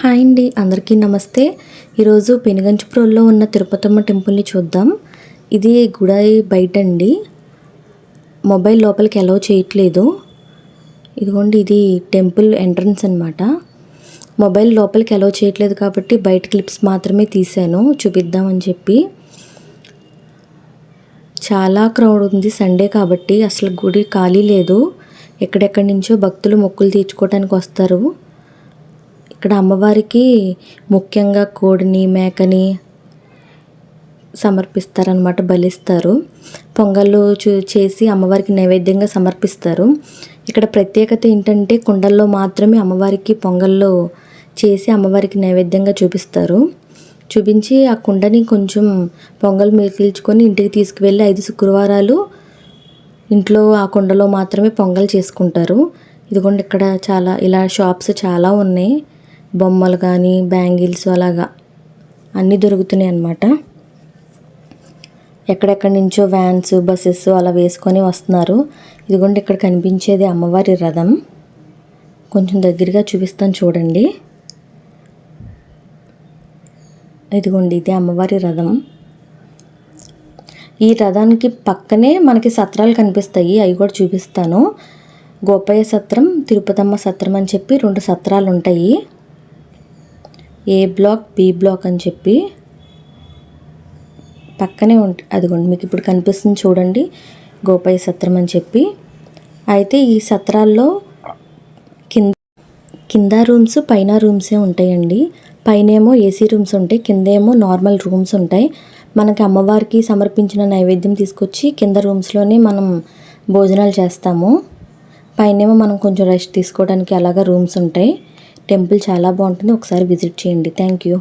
Hi అండి అందరికీ నమస్తే. ఈరోజు పెనుగంచిప్రోల్లో ఉన్న తిరుపతమ్మ టెంపుల్ని చూద్దాం. ఇది గుడి బయట అండి మొబైల్ లోపలికి అలౌ చేయట్లేదు. ఇదిగోండి ఇది టెంపుల్ ఎంట్రన్స్ అనమాట మొబైల్ లోపలికి అలౌ చేయట్లేదు కాబట్టి బయట క్లిప్స్ మాత్రమే తీశాను. చూపిద్దామని చెప్పి. చాలా క్రౌడ్ ఉంది సండే కాబట్టి అసలు గుడి ఖాళీ లేదు. ఎక్కడెక్కడి నుంచో భక్తులు మొక్కులు తీర్చుకోవడానికి వస్తారు. ఇక్కడ అమ్మవారికి ముఖ్యంగా కోడిని మేకని సమర్పిస్తారనమాట బలిస్తారు. పొంగళ్ళు చూ చేసి అమ్మవారికి నైవేద్యంగా సమర్పిస్తారు. ఇక్కడ ప్రత్యేకత ఏంటంటే కుండల్లో మాత్రమే అమ్మవారికి పొంగల్లో చేసి అమ్మవారికి నైవేద్యంగా చూపిస్తారు. చూపించి ఆ కుండని కొంచెం పొంగల్ మిగిల్చుకొని ఇంటికి తీసుకువెళ్ళి ఐదు శుక్రవారాలు ఇంట్లో ఆ కుండలో మాత్రమే పొంగల్ చేసుకుంటారు. ఇదిగోండి ఇక్కడ చాలా ఇలా షాప్స్ చాలా ఉన్నాయి. బొమ్మలు కానీ బ్యాంగిల్స్ అలాగా అన్నీ దొరుకుతున్నాయి అన్నమాట. ఎక్కడెక్కడి నుంచో వ్యాన్స్ బస్సెస్ అలా వేసుకొని వస్తున్నారు. ఇదిగోండి ఇక్కడ కనిపించేది అమ్మవారి రథం. కొంచెం దగ్గరగా చూపిస్తాను చూడండి. ఇదిగోండి ఇది అమ్మవారి రథం. ఈ రథానికి పక్కనే మనకి సత్రాలు కనిపిస్తాయి. అవి కూడా చూపిస్తాను. గోపయ్య సత్రం తిరుపతమ్మ సత్రం అని చెప్పి రెండు సత్రాలు ఉంటాయి. ఏ బ్లాక్ బి బ్లాక్ అని చెప్పి పక్కనే ఉంట అదిగోండి మీకు ఇప్పుడు కనిపిస్తుంది చూడండి గోపయ్య సత్రం అని చెప్పి. అయితే ఈ సత్రాల్లో కింద కింద రూమ్స్ పైన రూమ్సే ఉంటాయండి. పైనేమో ఏసీ రూమ్స్ ఉంటాయి కిందేమో నార్మల్ రూమ్స్ ఉంటాయి. మనకి అమ్మవారికి సమర్పించిన నైవేద్యం తీసుకొచ్చి కింద రూమ్స్లోనే మనం భోజనాలు చేస్తాము. పైనేమో మనం కొంచెం రెస్ట్ తీసుకోవడానికి అలాగా రూమ్స్ ఉంటాయి. టెంపుల్ చాలా బాగుంటుంది. ఒకసారి విజిట్ చేయండి. Thank you.